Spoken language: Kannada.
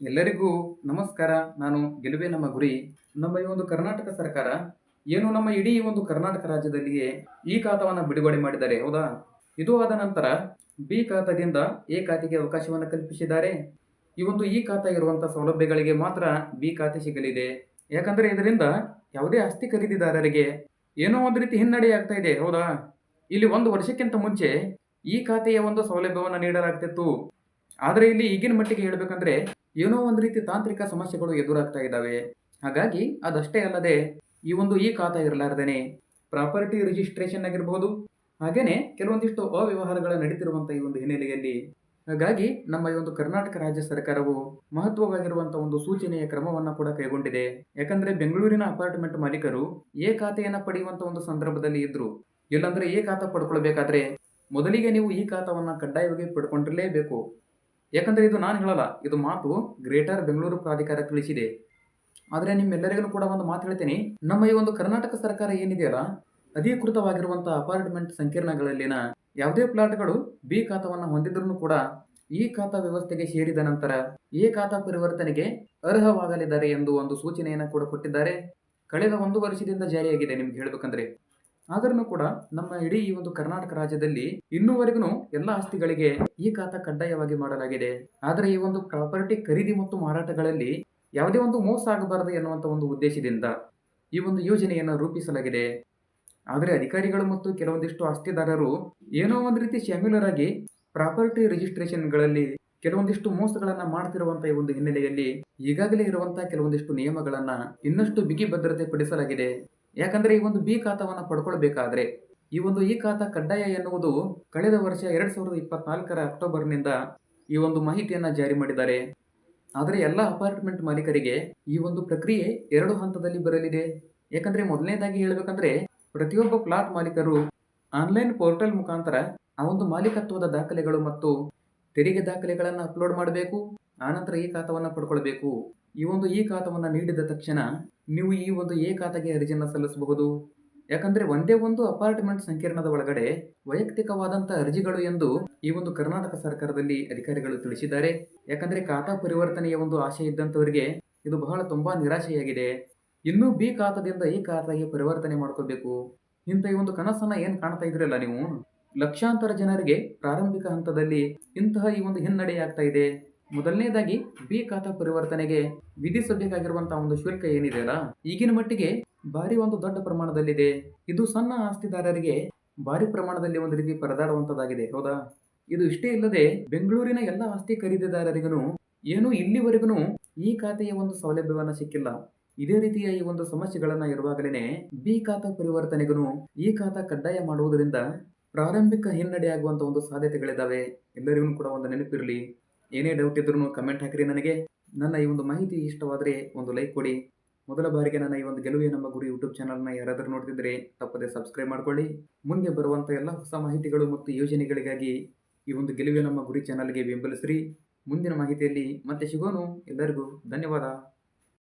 ಎಲ್ಲರಿಗೂ ನಮಸ್ಕಾರ. ನಾನು ಗೆಲುವೆ ನಮ್ಮ ಗುರಿ. ನಮ್ಮ ಈ ಒಂದು ಕರ್ನಾಟಕ ಸರ್ಕಾರ ಏನು ನಮ್ಮ ಇಡೀ ಒಂದು ಕರ್ನಾಟಕ ರಾಜ್ಯದಲ್ಲಿಯೇ ಈ ಖಾತವನ್ನು ಬಿಡುಗಡೆ ಮಾಡಿದ್ದಾರೆ, ಹೌದಾ? ಇದು ಆದ ನಂತರ ಬಿ ಖಾತಾದಿಂದ ಎ ಖಾತೆಗೆ ಅವಕಾಶವನ್ನು ಕಲ್ಪಿಸಿದ್ದಾರೆ. ಈ ಒಂದು ಈ ಖಾತಾ ಇರುವಂತಹ ಸೌಲಭ್ಯಗಳಿಗೆ ಮಾತ್ರ ಬಿ ಖಾತೆ ಸಿಗಲಿದೆ. ಯಾಕಂದರೆ ಇದರಿಂದ ಯಾವುದೇ ಆಸ್ತಿ ಖರೀದಿದಾರರಿಗೆ ಏನೋ ಒಂದು ರೀತಿ ಹಿನ್ನಡೆ ಆಗ್ತಾ ಇದೆ, ಹೌದಾ? ಇಲ್ಲಿ ಒಂದು ವರ್ಷಕ್ಕಿಂತ ಮುಂಚೆ ಈ ಖಾತೆಯ ಒಂದು ಸೌಲಭ್ಯವನ್ನು ನೀಡಲಾಗ್ತಿತ್ತು. ಆದರೆ ಇಲ್ಲಿ ಈಗಿನ ಮಟ್ಟಿಗೆ ಹೇಳಬೇಕಂದ್ರೆ ಏನೋ ಒಂದು ರೀತಿ ತಾಂತ್ರಿಕ ಸಮಸ್ಯೆಗಳು ಎದುರಾಗ್ತಾ ಇದ್ದಾವೆ. ಹಾಗಾಗಿ ಅದಷ್ಟೇ ಅಲ್ಲದೆ ಈ ಒಂದು ಈ ಖಾತ ಇರಲಾರ್ದೇನೆ ಪ್ರಾಪರ್ಟಿ ರಿಜಿಸ್ಟ್ರೇಷನ್ ಆಗಿರ್ಬೋದು, ಹಾಗೇನೆ ಕೆಲವೊಂದಿಷ್ಟು ಅವ್ಯವಹಾರಗಳ ನಡೀತಿರುವಂಥ ಈ ಒಂದು ಹಿನ್ನೆಲೆಯಲ್ಲಿ. ಹಾಗಾಗಿ ನಮ್ಮ ಈ ಒಂದು ಕರ್ನಾಟಕ ರಾಜ್ಯ ಸರ್ಕಾರವು ಮಹತ್ವವಾಗಿರುವಂಥ ಒಂದು ಸೂಚನೆಯ ಕ್ರಮವನ್ನು ಕೂಡ ಕೈಗೊಂಡಿದೆ. ಯಾಕಂದ್ರೆ ಬೆಂಗಳೂರಿನ ಅಪಾರ್ಟ್ಮೆಂಟ್ ಮಾಲೀಕರು ಎ ಖಾತೆಯನ್ನು ಪಡೆಯುವಂಥ ಒಂದು ಸಂದರ್ಭದಲ್ಲಿ ಇದ್ರು. ಇಲ್ಲಾಂದ್ರೆ ಎ ಖಾತ ಪಡ್ಕೊಳ್ಬೇಕಾದ್ರೆ ಮೊದಲಿಗೆ ನೀವು ಈ ಖಾತವನ್ನು ಕಡ್ಡಾಯವಾಗಿ ಪಡ್ಕೊಂಡಿರಲೇಬೇಕು. ಯಾಕಂದ್ರೆ ಇದು ನಾನು ಹೇಳಲ್ಲ, ಇದು ಮಾತು ಗ್ರೇಟರ್ ಬೆಂಗಳೂರು ಪ್ರಾಧಿಕಾರ ತಿಳಿಸಿದೆ. ಆದರೆ ನಿಮ್ಮೆಲ್ಲರಿಗೂ ಕೂಡ ಒಂದು ಮಾತು ಹೇಳ್ತೀನಿ, ನಮ್ಮ ಈ ಒಂದು ಕರ್ನಾಟಕ ಸರ್ಕಾರ ಏನಿದೆಯಲ್ಲ ಅಧಿಕೃತವಾಗಿರುವಂಥ ಅಪಾರ್ಟ್ಮೆಂಟ್ ಸಂಕೀರ್ಣಗಳಲ್ಲಿನ ಯಾವುದೇ ಪ್ಲಾಟ್ಗಳು ಬಿ ಖಾತಾವನ್ನು ಹೊಂದಿದ್ರೂ ಕೂಡ ಈ ಖಾತಾ ವ್ಯವಸ್ಥೆಗೆ ಸೇರಿದ ನಂತರ ಈ ಖಾತಾ ಪರಿವರ್ತನೆಗೆ ಅರ್ಹವಾಗಲಿದ್ದಾರೆ ಎಂದು ಒಂದು ಸೂಚನೆಯನ್ನು ಕೂಡ ಕೊಟ್ಟಿದ್ದಾರೆ. ಕಳೆದ ಒಂದು ವರ್ಷದಿಂದ ಜಾರಿಯಾಗಿದೆ ನಿಮ್ಗೆ ಹೇಳ್ಬೇಕಂದ್ರೆ. ಆದ್ರೂ ಕೂಡ ನಮ್ಮ ಇಡೀ ಈ ಒಂದು ಕರ್ನಾಟಕ ರಾಜ್ಯದಲ್ಲಿ ಇನ್ನೂವರೆಗೂ ಎಲ್ಲ ಆಸ್ತಿಗಳಿಗೆ ಈ ಖಾತ ಕಡ್ಡಾಯವಾಗಿ ಮಾಡಲಾಗಿದೆ. ಆದರೆ ಈ ಒಂದು ಪ್ರಾಪರ್ಟಿ ಖರೀದಿ ಮತ್ತು ಮಾರಾಟಗಳಲ್ಲಿ ಯಾವುದೇ ಒಂದು ಮೋಸ ಆಗಬಾರದು ಎನ್ನುವಂಥ ಒಂದು ಉದ್ದೇಶದಿಂದ ಈ ಒಂದು ಯೋಜನೆಯನ್ನು ರೂಪಿಸಲಾಗಿದೆ. ಆದರೆ ಅಧಿಕಾರಿಗಳು ಮತ್ತು ಕೆಲವೊಂದಿಷ್ಟು ಆಸ್ತಿದಾರರು ಏನೋ ಒಂದು ರೀತಿ ಶಾಮೀಲರಾಗಿ ಪ್ರಾಪರ್ಟಿ ರಿಜಿಸ್ಟ್ರೇಷನ್ಗಳಲ್ಲಿ ಕೆಲವೊಂದಿಷ್ಟು ಮೋಸಗಳನ್ನು ಮಾಡ್ತಿರುವಂಥ ಈ ಒಂದು ಹಿನ್ನೆಲೆಯಲ್ಲಿ ಈಗಾಗಲೇ ಇರುವಂತಹ ಕೆಲವೊಂದಿಷ್ಟು ನಿಯಮಗಳನ್ನು ಇನ್ನಷ್ಟು ಬಿಗಿ ಭದ್ರತೆ ಪಡಿಸಲಾಗಿದೆ. ಯಾಕಂದ್ರೆ ಈ ಒಂದು ಬಿ ಖಾತಾವನ್ನು ಪಡ್ಕೊಳ್ಬೇಕಾದ್ರೆ ಈ ಒಂದು ಇ ಖಾತಾ ಕಡ್ಡಾಯ ಎನ್ನುವುದು ಕಳೆದ ವರ್ಷ ಎರಡ್ ಸಾವಿರದ ಇಪ್ಪತ್ನಾಲ್ಕರ ಅಕ್ಟೋಬರ್ನಿಂದ ಈ ಒಂದು ಮಾಹಿತಿಯನ್ನ ಜಾರಿ ಮಾಡಿದ್ದಾರೆ. ಆದರೆ ಎಲ್ಲ ಅಪಾರ್ಟ್ಮೆಂಟ್ ಮಾಲೀಕರಿಗೆ ಈ ಒಂದು ಪ್ರಕ್ರಿಯೆ ಎರಡು ಹಂತದಲ್ಲಿ ಬರಲಿದೆ. ಯಾಕಂದ್ರೆ ಮೊದಲನೇದಾಗಿ ಹೇಳಬೇಕಂದ್ರೆ ಪ್ರತಿಯೊಬ್ಬ ಪ್ಲಾಟ್ ಮಾಲೀಕರು ಆನ್ಲೈನ್ ಪೋರ್ಟಲ್ ಮುಖಾಂತರ ಆ ಒಂದು ಮಾಲೀಕತ್ವದ ದಾಖಲೆಗಳು ಮತ್ತು ತೆರಿಗೆ ದಾಖಲೆಗಳನ್ನು ಅಪ್ಲೋಡ್ ಮಾಡಬೇಕು. ಆನಂತರ ಈ ಖಾತಾವನ್ನು ಪಡ್ಕೊಳ್ಬೇಕು. ಈ ಒಂದು ಈ ಖಾತಾವನ್ನು ನೀಡಿದ ತಕ್ಷಣ ನೀವು ಈ ಒಂದು ಎ ಖಾತೆಗೆ ಅರ್ಜಿಯನ್ನು ಸಲ್ಲಿಸಬಹುದು. ಯಾಕಂದ್ರೆ ಒಂದೇ ಒಂದು ಅಪಾರ್ಟ್ಮೆಂಟ್ ಸಂಕೀರ್ಣದ ಒಳಗಡೆ ವೈಯಕ್ತಿಕವಾದಂತಹ ಅರ್ಜಿಗಳು ಎಂದು ಈ ಒಂದು ಕರ್ನಾಟಕ ಸರ್ಕಾರದಲ್ಲಿ ಅಧಿಕಾರಿಗಳು ತಿಳಿಸಿದ್ದಾರೆ. ಯಾಕಂದ್ರೆ ಖಾತಾ ಪರಿವರ್ತನೆಯ ಒಂದು ಆಶೆ ಇದ್ದಂಥವರಿಗೆ ಇದು ಬಹಳ ತುಂಬಾ ನಿರಾಶೆಯಾಗಿದೆ. ಇನ್ನೂ ಬಿ ಖಾತಾದಿಂದ ಈ ಖಾತೆಗೆ ಪರಿವರ್ತನೆ ಮಾಡ್ಕೋಬೇಕು ಇಂಥ ಈ ಒಂದು ಕನಸನ್ನ ಏನ್ ಕಾಣ್ತಾ ಇದ್ರಲ್ಲ ನೀವು? ಲಕ್ಷಾಂತರ ಜನರಿಗೆ ಪ್ರಾರಂಭಿಕ ಹಂತದಲ್ಲಿ ಇಂತಹ ಈ ಒಂದು ಹಿನ್ನಡೆ ಆಗ್ತಾ ಇದೆ. ಮೊದಲನೇದಾಗಿ ಬಿ ಖಾತಾ ಪರಿವರ್ತನೆಗೆ ವಿಧಿಸಬೇಕಾಗಿರುವಂತಹ ಒಂದು ಶುಲ್ಕ ಏನಿದೆಯಲ್ಲ, ಈಗಿನ ಮಟ್ಟಿಗೆ ಭಾರಿ ಒಂದು ದೊಡ್ಡ ಪ್ರಮಾಣದಲ್ಲಿದೆ. ಇದು ಸಣ್ಣ ಆಸ್ತಿದಾರರಿಗೆ ಭಾರಿ ಪ್ರಮಾಣದಲ್ಲಿ ಒಂದು ರೀತಿ ಪರದಾಡುವಂತದ್ದಾಗಿದೆ, ಹೌದಾ? ಇದು ಇಷ್ಟೇ ಇಲ್ಲದೆ ಬೆಂಗಳೂರಿನ ಎಲ್ಲ ಆಸ್ತಿ ಖರೀದಿದಾರರಿಗೂ ಏನು ಇಲ್ಲಿವರೆಗೂ ಈ ಖಾತೆಯ ಒಂದು ಸೌಲಭ್ಯವನ್ನ ಸಿಕ್ಕಿಲ್ಲ. ಇದೇ ರೀತಿಯ ಈ ಒಂದು ಸಮಸ್ಯೆಗಳನ್ನ ಇರುವಾಗಲೇ ಬಿ ಖಾತಾ ಪರಿವರ್ತನೆಗೂ ಈ ಖಾತಾ ಕಡ್ಡಾಯ ಮಾಡುವುದರಿಂದ ಪ್ರಾರಂಭಿಕ ಹಿನ್ನಡೆ ಆಗುವಂತ ಒಂದು ಸಾಧ್ಯತೆಗಳಿದ್ದಾವೆ ಎಲ್ಲರಿಗೂ ಕೂಡ ಒಂದು ನೆನಪಿರಲಿ. ಏನೇ ಡೌಟ್ ಇದ್ರೂ ಕಮೆಂಟ್ ಹಾಕಿರಿ ನನಗೆ. ನನ್ನ ಈ ಒಂದು ಮಾಹಿತಿ ಇಷ್ಟವಾದರೆ ಒಂದು ಲೈಕ್ ಕೊಡಿ. ಮೊದಲ ಬಾರಿಗೆ ನನ್ನ ಈ ಒಂದು ಗೆಲುವೆ ನಮ್ಮ ಗುರಿ ಯೂಟ್ಯೂಬ್ ಚಾನಲ್ನ ಯಾರಾದರೂ ನೋಡ್ತಿದ್ರೆ ತಪ್ಪದೇ ಸಬ್ಸ್ಕ್ರೈಬ್ ಮಾಡ್ಕೊಳ್ಳಿ. ಮುಂದೆ ಬರುವಂಥ ಎಲ್ಲ ಹೊಸ ಮಾಹಿತಿಗಳು ಮತ್ತು ಯೋಜನೆಗಳಿಗಾಗಿ ಈ ಒಂದು ಗೆಲುವೆ ನಮ್ಮ ಗುರಿ ಚಾನಲ್ಗೆ ಬೆಂಬಲಿಸ್ರಿ. ಮುಂದಿನ ಮಾಹಿತಿಯಲ್ಲಿ ಮತ್ತೆ ಸಿಗೋನು. ಎಲ್ಲರಿಗೂ ಧನ್ಯವಾದ.